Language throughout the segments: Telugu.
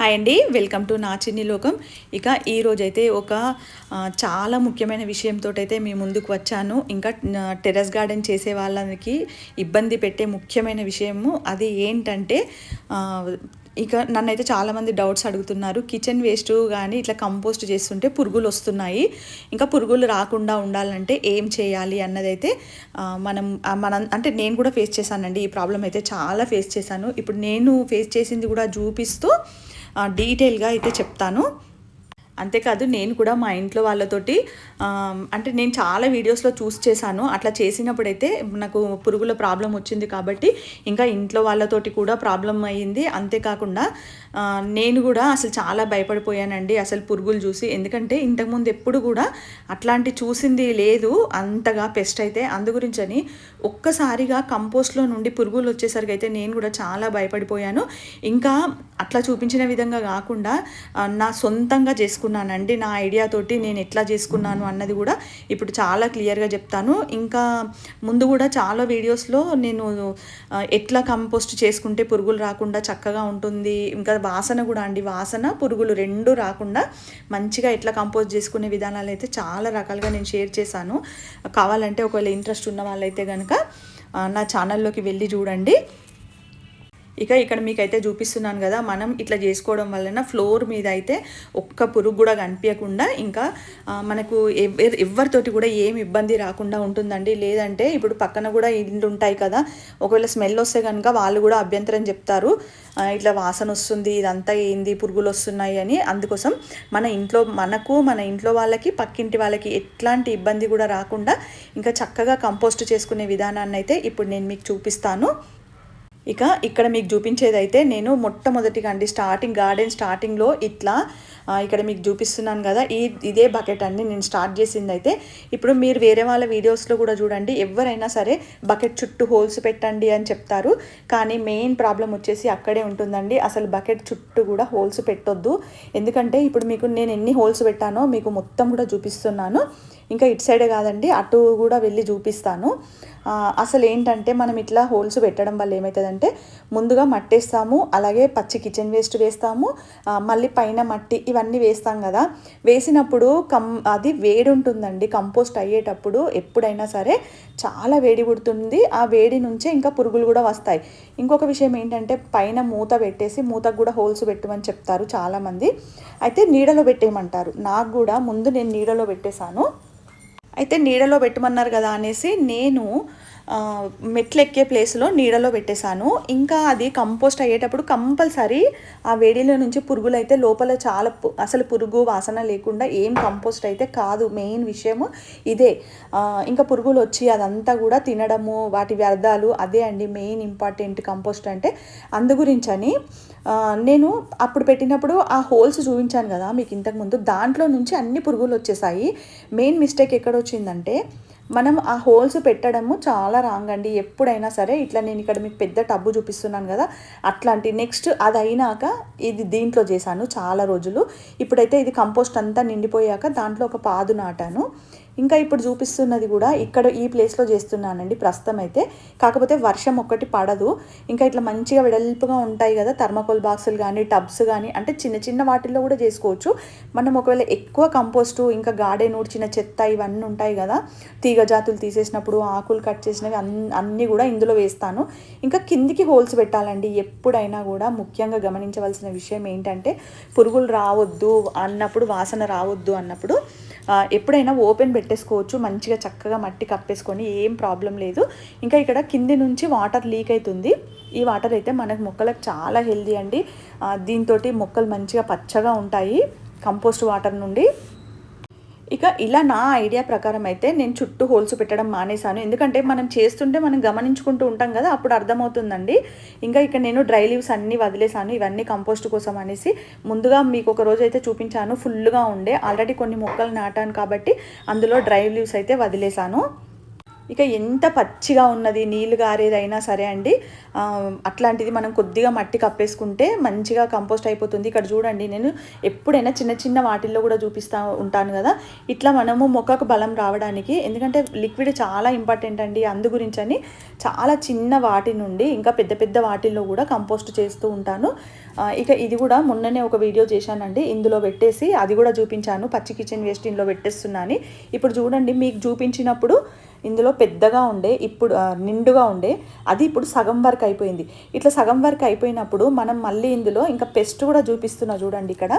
హాయ్ అండి వెల్కమ్ టు నా చిన్ని లోకం. ఇక ఈరోజైతే ఒక చాలా ముఖ్యమైన విషయంతో అయితే మీ ముందుకు వచ్చాను. ఇంకా టెరెస్ టెర్రస్ గార్డెన్ చేసే వాళ్ళకి ఇబ్బంది పెట్టే ముఖ్యమైన విషయము అది ఏంటంటే ఇక నన్నైతే చాలామంది డౌట్స్ అడుగుతున్నారు. కిచెన్ వేస్ట్ కానీ ఇట్లా కంపోస్ట్ చేస్తుంటే పురుగులు వస్తున్నాయి. ఇంకా పురుగులు రాకుండా ఉండాలంటే ఏం చేయాలి అన్నదైతే మనం మనం అంటే నేను కూడా ఫేస్ చేశానండి. ఈ ప్రాబ్లం అయితే చాలా ఫేస్ చేశాను. ఇప్పుడు నేను ఫేస్ చేసింది కూడా చూపిస్తూ డీటెయిల్గా అయితే చెప్తాను. అంతేకాదు నేను కూడా మా ఇంట్లో వాళ్ళతోటి అంటే నేను చాలా వీడియోస్లో చూస్ చేశాను. అట్లా చేసినప్పుడైతే నాకు పురుగుల ప్రాబ్లం వచ్చింది కాబట్టి ఇంకా ఇంట్లో వాళ్ళతోటి కూడా ప్రాబ్లం అయ్యింది. అంతేకాకుండా నేను కూడా అసలు చాలా భయపడిపోయానండి అసలు పురుగులు చూసి. ఎందుకంటే ఇంతకుముందు ఎప్పుడు కూడా అట్లాంటి చూసింది లేదు. అంతగా పెస్ట్ అయితే అందు గురించని ఒక్కసారిగా కంపోస్ట్లో నుండి పురుగులు వచ్చేసరికి అయితే నేను కూడా చాలా భయపడిపోయాను. ఇంకా అట్లా చూపించిన విధంగా కాకుండా నా సొంతంగా చేసుకున్నానండి. నా ఐడియా తోటి నేను ఎట్లా చేసుకున్నాను అన్నది కూడా ఇప్పుడు చాలా క్లియర్గా చెప్తాను. ఇంకా ముందు కూడా చాలా వీడియోస్లో నేను ఎట్లా కంపోస్ట్ చేసుకుంటే పురుగులు రాకుండా చక్కగా ఉంటుంది. ఇంకా వాసన కూడా అండి. వాసన పురుగులు రెండు రాకుండా మంచిగా ఎట్లా కంపోస్ట్ చేసుకునే విధానాలు అయితే చాలా రకాలుగా నేను షేర్ చేశాను. కావాలంటే ఒకవేళ ఇంట్రెస్ట్ ఉన్న వాళ్ళైతే కనుక నా ఛానల్లోకి వెళ్ళి చూడండి. ఇక ఇక్కడ మీకైతే చూపిస్తున్నాను కదా మనం ఇట్లా చేసుకోవడం వలన ఫ్లోర్ మీద అయితే ఒక్క పురుగు కూడా కనిపించకుండా ఇంకా మనకు ఎవరితోటి కూడా ఏం ఇబ్బంది రాకుండా ఉంటుందండి. లేదంటే ఇప్పుడు పక్కన కూడా ఇల్లు ఉంటాయి కదా ఒకవేళ స్మెల్ వస్తే కనుక వాళ్ళు కూడా అభ్యంతరం చెప్తారు. ఇట్లా వాసన వస్తుంది ఇదంతా ఏంది పురుగులు వస్తున్నాయి అని. అందుకోసం మన ఇంట్లో మనకు మన ఇంట్లో వాళ్ళకి పక్కింటి వాళ్ళకి ఎట్లాంటి ఇబ్బంది కూడా రాకుండా ఇంకా చక్కగా కంపోస్ట్ చేసుకునే విధానాన్ని అయితే ఇప్పుడు నేను మీకు చూపిస్తాను. ఇక ఇక్కడ మీకు చూపించేది అయితే నేను మొట్టమొదటిగా అండి స్టార్టింగ్ గార్డెన్ స్టార్టింగ్లో ఇట్లా ఇక్కడ మీకు చూపిస్తున్నాను కదా ఈ ఇదే బకెట్ అండి నేను స్టార్ట్ చేసింది అయితే ఇప్పుడు మీరు వేరే వాళ్ళ వీడియోస్లో కూడా చూడండి ఎవరైనా సరే బకెట్ చుట్టూ హోల్స్ పెట్టండి అని చెప్తారు. కానీ మెయిన్ ప్రాబ్లం వచ్చేసి అక్కడే ఉంటుందండి అసలు బకెట్ చుట్టూ కూడా హోల్స్ పెట్టొద్దు. ఎందుకంటే ఇప్పుడు మీకు నేను ఎన్ని హోల్స్ పెట్టానో మీకు మొత్తం కూడా చూపిస్తున్నాను. ఇంకా ఇటు సైడే కాదండి అటు కూడా వెళ్ళి చూపిస్తాను. అసలు ఏంటంటే మనం ఇట్లా హోల్స్ పెట్టడం వల్ల ఏమవుతుందంటే ముందుగా మట్టేస్తాము అలాగే పచ్చి కిచెన్ వేస్ట్ వేస్తాము మళ్ళీ పైన మట్టి ఇవన్నీ వేస్తాం కదా. వేసినప్పుడు కం అది వేడి ఉంటుందండి కంపోస్ట్ అయ్యేటప్పుడు ఎప్పుడైనా సరే చాలా వేడి పుడుతుంది. ఆ వేడి నుంచే ఇంకా పురుగులు కూడా వస్తాయి. ఇంకొక విషయం ఏంటంటే పైన మూత పెట్టేసి మూతకు కూడా హోల్స్ పెట్టమని చెప్తారు చాలామంది. అయితే నీడలో పెట్టేయమంటారు. నాకు కూడా ముందు నేను నీడలో పెట్టేశాను. అయితే నీడలో పెట్టమన్నారు కదా అనేసి నేను మెట్లు ఎక్కే ప్లేస్లో నీడలో పెట్టేశాను. ఇంకా అది కంపోస్ట్ అయ్యేటప్పుడు కంపల్సరీ ఆ వేడిలో నుంచి పురుగులు అయితే లోపల చాలా అసలు పురుగు వాసన లేకుండా ఏం కంపోస్ట్ అయితే కాదు. మెయిన్ విషయము ఇదే. ఇంకా పురుగులు వచ్చి అదంతా కూడా తినడము వాటి వ్యర్థాలు అదే అండి మెయిన్ ఇంపార్టెంట్ కంపోస్ట్ అంటే. అందు గురించని నేను అప్పుడు పెట్టినప్పుడు ఆ హోల్స్ చూపించాను కదా మీకు ఇంతకుముందు దాంట్లో నుంచి అన్ని పురుగులు వచ్చేసాయి. మెయిన్ మిస్టేక్ ఎక్కడ వచ్చిందంటే మనం ఆ హోల్స్ పెట్టడము చాలా రాంగ్ అండి. ఎప్పుడైనా సరే ఇట్లా నేను ఇక్కడ మీకు పెద్ద టబ్బు చూపిస్తున్నాను కదా అట్లాంటి నెక్స్ట్ అది అయినాక ఇది దీంట్లో చేశాను చాలా రోజులు. ఇప్పుడైతే ఇది కంపోస్ట్ అంతా నిండిపోయాక దాంట్లో ఒక పాదు నాటాను. ఇంకా ఇప్పుడు చూపిస్తున్నది కూడా ఇక్కడ ఈ ప్లేస్లో చేస్తున్నానండి ప్రస్తుతం అయితే కాకపోతే వర్షం ఒక్కటి పడదు. ఇంకా ఇట్లా మంచిగా వెడల్పుగా ఉంటాయి కదా థర్మకోల్ బాక్సులు కానీ టబ్స్ కానీ అంటే చిన్న చిన్న వాటిల్లో కూడా చేసుకోవచ్చు. మనం ఒకవేళ ఎక్కువ కంపోస్టు ఇంకా గార్డెన్ ఊడ్చిన చెత్త ఇవన్నీ ఉంటాయి కదా తీగ జాతులు తీసేసినప్పుడు ఆకులు కట్ చేసినవి అన్నీ కూడా ఇందులో వేస్తాను. ఇంకా కిందికి హోల్స్ పెట్టాలండి. ఎప్పుడైనా కూడా ముఖ్యంగా గమనించవలసిన విషయం ఏంటంటే పురుగులు రావద్దు అన్నప్పుడు వాసన రావద్దు అన్నప్పుడు ఎప్పుడైనా ఓపెన్ పెట్టేసుకోవచ్చు మంచిగా చక్కగా మట్టి కప్పేసుకొని ఏం ప్రాబ్లం లేదు. ఇంకా ఇక్కడ కింది నుంచి వాటర్ లీక్ అవుతుంది ఈ వాటర్ అయితే మనకు మొక్కలకు చాలా హెల్దీ అండి. దీంతో మొక్కలు మంచిగా పచ్చగా ఉంటాయి కంపోస్ట్ వాటర్ నుండి. ఇక ఇలా నా ఐడియా ప్రకారం అయితే నేను చుట్టూ హోల్స్ పెట్టడం మానేశాను. ఎందుకంటే మనం చేస్తుంటే మనం గమనించుకుంటూ ఉంటాం కదా అప్పుడు అర్థమవుతుందండి. ఇంకా ఇక నేను డ్రై లీవ్స్ అన్నీ వదిలేసాను ఇవన్నీ కంపోస్ట్ కోసం అనేసి. ముందుగా మీకు ఒక రోజు అయితే చూపించాను ఫుల్గా ఉండే. ఆల్రెడీ కొన్ని మొక్కలు నాటాను కాబట్టి అందులో డ్రై లీవ్స్ అయితే వదిలేసాను ఇక ఎంత పచ్చిగా ఉన్నది నీళ్ళు గారేదైనా సరే అండి అట్లాంటిది మనం కొద్దిగా మట్టి కప్పేసుకుంటే మంచిగా కంపోస్ట్ అయిపోతుంది. ఇక్కడ చూడండి నేను ఎప్పుడైనా చిన్న చిన్న వాటిల్లో కూడా చూపిస్తా ఉంటాను కదా. ఇట్లా మనము మొక్కకు బలం రావడానికి ఎందుకంటే లిక్విడ్ చాలా ఇంపార్టెంట్ అండి అందు అని. చాలా చిన్న వాటి నుండి ఇంకా పెద్ద పెద్ద వాటిల్లో కూడా కంపోస్ట్ చేస్తూ ఉంటాను. ఇక ఇది కూడా మొన్ననే ఒక వీడియో చేశానండి. ఇందులో పెట్టేసి అది కూడా చూపించాను. పచ్చి కిచెన్ వేస్ట్ ఇందులో పెట్టేస్తున్నాను. ఇప్పుడు చూడండి మీకు చూపించినప్పుడు ఇందులో పెద్దగా ఉండే ఇప్పుడు నిండుగా ఉండే అది ఇప్పుడు సగం వరకు అయిపోయింది. ఇట్లా సగం వరకు అయిపోయినప్పుడు మనం మళ్ళీ ఇందులో ఇంకా పెస్ట్ కూడా చూపిస్తున్నా చూడండి ఇక్కడ.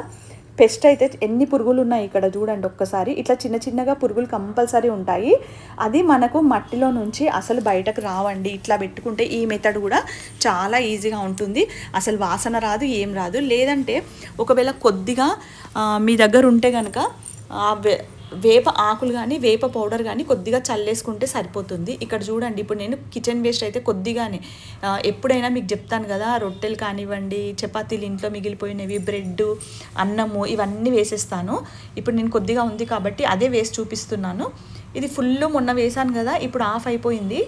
పెస్ట్ అయితే ఎన్ని పురుగులు ఉన్నాయి ఇక్కడ చూడండి ఒక్కసారి. ఇట్లా చిన్న చిన్నగా పురుగులు కంపల్సరీ ఉంటాయి. అది మనకు మట్టిలో నుంచి అసలు బయటకు రావండి. ఇట్లా పెట్టుకుంటే ఈ మెథడ్ కూడా చాలా ఈజీగా ఉంటుంది. అసలు వాసన రాదు ఏం రాదు. లేదంటే ఒకవేళ కొద్దిగా మీ దగ్గర ఉంటే కనుక వేప ఆకులు కానీ వేప పౌడర్ కానీ కొద్దిగా చల్లేసుకుంటే సరిపోతుంది. ఇక్కడ చూడండి ఇప్పుడు నేను కిచెన్ వేస్ట్ అయితే కొద్దిగానే ఎప్పుడైనా మీకు చెప్తాను కదా రొట్టెలు కానివ్వండి చపాతీలు ఇంట్లో మిగిలిపోయినవి బ్రెడ్ అన్నము ఇవన్నీ వేసేస్తాను. ఇప్పుడు నేను కొద్దిగా ఉంది కాబట్టి అదే వేసి చూపిస్తున్నాను. ఇది ఫుల్ మొన్న వేసాను కదా ఇప్పుడు ఆఫ్ అయిపోయింది.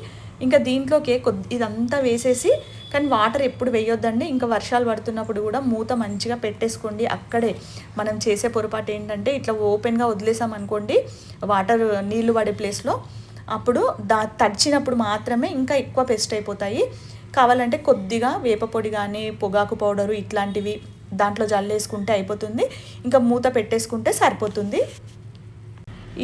ఇంకా దీంట్లోకి కొద్ది ఇదంతా వేసేసి కానీ వాటర్ ఎప్పుడు వేయొద్దండి. ఇంకా వర్షాలు పడుతున్నప్పుడు కూడా మూత మంచిగా పెట్టేసుకోండి అక్కడే. మనం చేసే పొరపాటు ఏంటంటే ఇట్లా ఓపెన్గా వదిలేసాం అనుకోండి వాటర్ నీళ్ళు పడే ప్లేస్లో అప్పుడు దా తడిచినప్పుడు మాత్రమే ఇంకా ఎక్కువ పెస్ట్ అయిపోతాయి. కావాలంటే కొద్దిగా వేప పొడి కానీ పొగాకు పౌడరు ఇట్లాంటివి దాంట్లో జల్లేసుకుంటే అయిపోతుంది. ఇంకా మూత పెట్టేసుకుంటే సరిపోతుంది.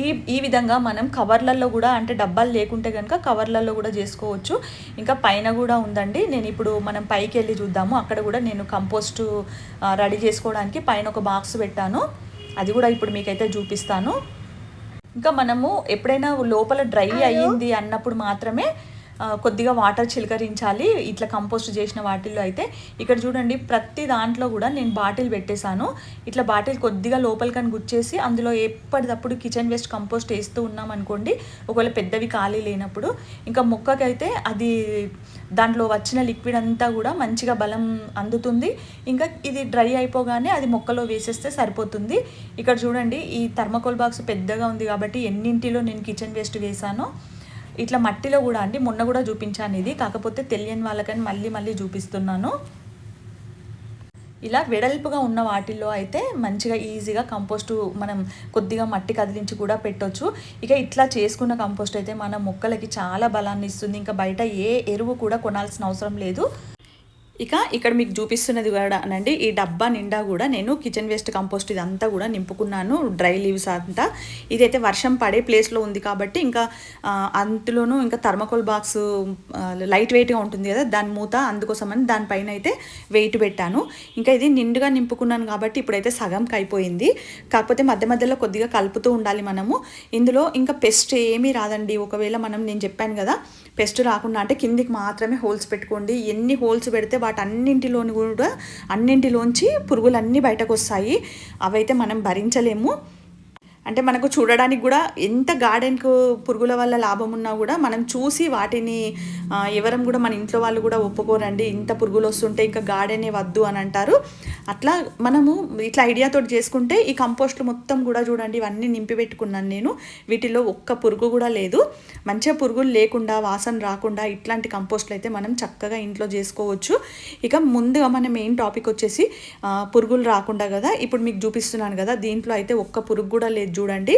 ఈ ఈ విధంగా మనం కవర్లలో కూడా అంటే డబ్బాలు లేకుంటే కనుక కవర్లలో కూడా చేసుకోవచ్చు. ఇంకా పైన కూడా ఉందండి. నేను ఇప్పుడు మనం పైకి వెళ్ళి చూద్దాము. అక్కడ కూడా నేను కంపోస్ట్ రెడీ చేసుకోవడానికి పైన ఒక బాక్స్ పెట్టాను. అది కూడా ఇప్పుడు మీకైతే చూపిస్తాను. ఇంకా మనము ఎప్పుడైనా లోపల డ్రై అయ్యింది అన్నప్పుడు మాత్రమే కొద్దిగా వాటర్ చిలకరించాలి. ఇట్లా కంపోస్ట్ చేసిన వాటిల్లో అయితే ఇక్కడ చూడండి ప్రతి దాంట్లో కూడా నేను బాటిల్ పెట్టేశాను. ఇట్లా బాటిల్ కొద్దిగా లోపలికని గుచ్చేసి అందులో ఎప్పటికప్పుడు కిచెన్ వేస్ట్ కంపోస్ట్ వేస్తూ ఉన్నాం అనుకోండి ఒకవేళ పెద్దవి ఖాళీ లేనప్పుడు. ఇంకా మొక్కకైతే అది దాంట్లో వచ్చిన లిక్విడ్ అంతా కూడా మంచిగా బలం అందుతుంది. ఇంకా ఇది డ్రై అయిపోగానే అది మొక్కలో వేసేస్తే సరిపోతుంది. ఇక్కడ చూడండి ఈ థర్మకోల్ బాక్స్ పెద్దగా ఉంది కాబట్టి ఎన్నింటిలో నేను కిచెన్ వేస్ట్ వేసానో ఇట్లా మట్టిలో కూడా అండి మొన్న కూడా చూపించాను ఇది. కాకపోతే తెలియని వాళ్ళకని మళ్ళీ మళ్ళీ చూపిస్తున్నాను. ఇలా వెడల్పుగా ఉన్న వాటిల్లో అయితే మంచిగా ఈజీగా కంపోస్ట్ మనం కొద్దిగా మట్టి కదిలించి కూడా పెట్టొచ్చు. ఇక ఇట్లా చేసుకున్న కంపోస్ట్ అయితే మన మొక్కలకి చాలా బలాన్ని ఇస్తుంది. ఇంకా బయట ఏ ఎరువు కూడా కొనాల్సిన అవసరం లేదు. ఇక ఇక్కడ మీకు చూపిస్తున్నది కూడా అనండి ఈ డబ్బా నిండా కూడా నేను కిచెన్ వేస్ట్ కంపోస్ట్ ఇదంతా కూడా నింపుకున్నాను డ్రై లీవ్స్ అంతా. ఇదైతే వర్షం పడే ప్లేస్లో ఉంది కాబట్టి ఇంకా అందులోనూ ఇంకా థర్మకోల్ బాక్స్ లైట్ వెయిట్గా ఉంటుంది కదా దాని మూత అందుకోసమని దానిపైన అయితే వెయిట్ పెట్టాను. ఇంకా ఇది నిండుగా నింపుకున్నాను కాబట్టి ఇప్పుడైతే సగంకి అయిపోయింది కాకపోతే మధ్య మధ్యలో కొద్దిగా కలుపుతూ ఉండాలి మనము. ఇందులో ఇంకా పెస్ట్ ఏమీ రాదండి. ఒకవేళ మనం నేను చెప్పాను కదా పెస్ట్ రాకుండా అంటే కిందికి మాత్రమే హోల్స్ పెట్టుకోండి. ఎన్ని హోల్స్ పెడితే వాటన్నింటిలోని కూడా అన్నింటిలోంచి పురుగులన్నీ బయటకు వస్తాయి అవైతే మనం భరించలేము. అంటే మనకు చూడడానికి కూడా ఎంత గార్డెన్కు పురుగుల వల్ల లాభం ఉన్నా కూడా మనం చూసి వాటిని ఎవరం కూడా మన ఇంట్లో వాళ్ళు కూడా ఒప్పుకోరండి ఇంత పురుగులు వస్తుంటే ఇంకా గార్డెనే వద్దు అని అంటారు. అట్లా మనము ఇట్లా ఐడియాతో చేసుకుంటే ఈ కంపోస్ట్లు మొత్తం కూడా చూడండి ఇవన్నీ నింపి పెట్టుకున్నాను నేను. వీటిలో ఒక్క పురుగు కూడా లేదు. మంచిగా పురుగులు లేకుండా వాసన రాకుండా ఇట్లాంటి కంపోస్ట్లు అయితే మనం చక్కగా ఇంట్లో చేసుకోవచ్చు. ఇక ముందుగా మన మెయిన్ టాపిక్ వచ్చేసి పురుగులు రాకుండా కదా ఇప్పుడు మీకు చూపిస్తున్నాను కదా దీంట్లో అయితే ఒక్క పురుగు కూడా లేదు. చూడండి.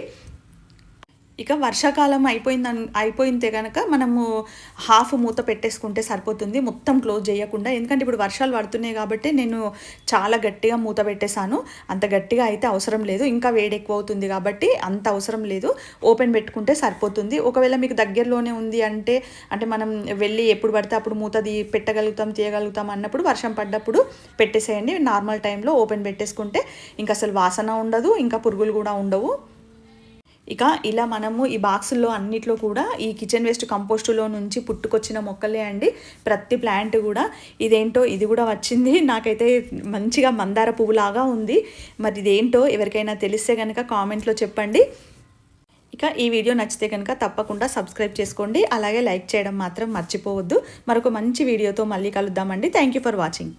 ఇక వర్షాకాలం అయిపోయింది అయిపోయిందే కనుక మనము హాఫ్ మూత పెట్టేసుకుంటే సరిపోతుంది. మొత్తం క్లోజ్ చేయకుండా. ఎందుకంటే ఇప్పుడు వర్షాలు పడుతున్నాయి కాబట్టి నేను చాలా గట్టిగా మూత పెట్టేశాను. అంత గట్టిగా అయితే అవసరం లేదు. ఇంకా వేడి ఎక్కువ అవుతుంది కాబట్టి అంత అవసరం లేదు. ఓపెన్ పెట్టుకుంటే సరిపోతుంది. ఒకవేళ మీకు దగ్గరలోనే ఉంది అంటే అంటే మనం వెళ్ళి ఎప్పుడు పడితే అప్పుడు మూత తీ పెట్టగలుగుతాం తీయగలుగుతాం అన్నప్పుడు వర్షం పడ్డప్పుడు పెట్టేసేయండి. నార్మల్ టైంలో ఓపెన్ పెట్టేసుకుంటే ఇంకా అసలు వాసన ఉండదు ఇంకా పురుగులు కూడా ఉండవు. ఇక ఇలా మనము ఈ బాక్సుల్లో అన్నిట్లో కూడా ఈ కిచెన్ వేస్ట్ కంపోస్టులో నుంచి పుట్టుకొచ్చిన మొక్కలే అండి. ప్రతి ప్లాంట్ కూడా. ఇదేంటో ఇది కూడా వచ్చింది. నాకైతే మంచిగా మందార పువ్వులాగా ఉంది. మరి ఇదేంటో ఎవరికైనా తెలిస్తే కనుక కామెంట్లో చెప్పండి. ఇక ఈ వీడియో నచ్చితే కనుక తప్పకుండా సబ్స్క్రైబ్ చేసుకోండి. అలాగే లైక్ చేయడం మాత్రం మర్చిపోవద్దు. మరొక మంచి వీడియోతో మళ్ళీ కలుద్దామండి. Thank you for watching.